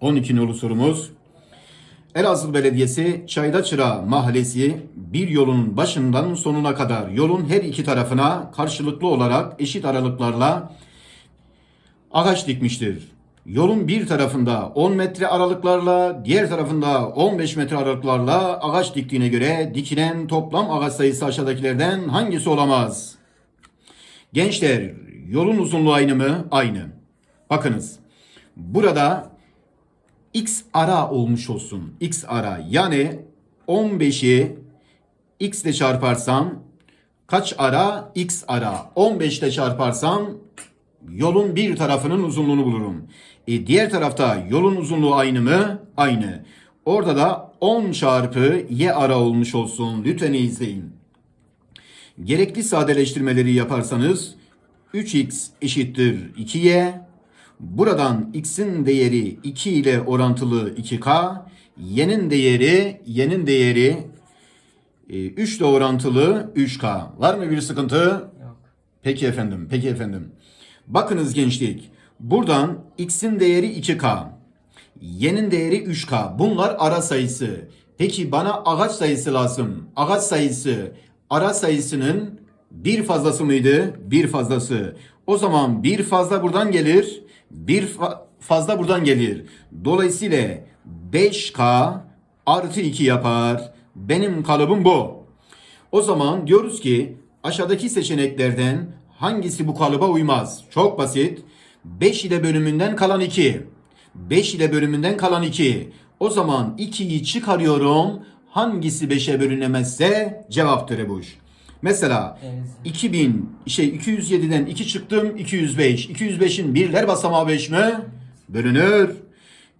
12 nolu sorumuz. Elazığ Belediyesi Çaydaçıra Mahallesi bir yolun başından sonuna kadar yolun her iki tarafına karşılıklı olarak eşit aralıklarla ağaç dikmiştir. Yolun bir tarafında 10 metre aralıklarla, diğer tarafında 15 metre aralıklarla ağaç diktiğine göre dikilen toplam ağaç sayısı aşağıdakilerden hangisi olamaz? Gençler, yolun uzunluğu aynı mı? Aynı. Bakınız. Burada x ara olmuş olsun. x ara. Yani 15'i x ile çarparsam kaç ara? x ara. 15 ile çarparsam yolun bir tarafının uzunluğunu bulurum. E, diğer tarafta yolun uzunluğu aynı mı? Aynı. Orada da 10 çarpı y ara olmuş olsun. Lütfen izleyin. Gerekli sadeleştirmeleri yaparsanız 3x eşittir 2y. Buradan x'in değeri 2 ile orantılı 2k. Y'nin değeri y'nin değeri 3 ile orantılı 3k. Var mı bir sıkıntı? Yok. Peki efendim, peki efendim. Bakınız gençlik. Buradan x'in değeri 2k. Y'nin değeri 3k. Bunlar ara sayısı. Peki bana ağaç sayısı lazım. Ağaç sayısı ara sayısının bir fazlası mıydı? Bir fazlası. O zaman bir fazla buradan gelir. Bir fa- fazla buradan gelir. Dolayısıyla 5k artı 2 yapar. Benim kalıbım bu. O zaman diyoruz ki aşağıdaki seçeneklerden hangisi bu kalıba uymaz? Çok basit. 5 ile bölümünden kalan 2. 5 ile bölümünden kalan 2. O zaman 2'yi çıkarıyorum. Hangisi 5'e bölünemezse cevaptır Ebuş. Mesela Evet. 2000 şey 207'den 2 çıktım 205. 205'in birler basamağı 5 mi? Bölünür.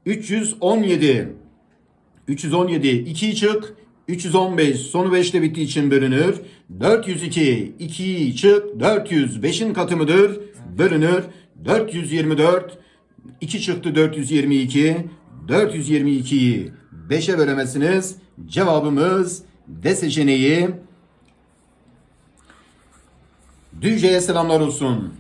317. 317 2 çık 315 sonu 5'te bittiği için bölünür. 402 2 çık 400 5'in katı mıdır? Bölünür. 424 2 çıktı 422 422'yi 5'e bölemezsiniz. Cevabımız D seçeneği. Düzce'ye selamlar olsun.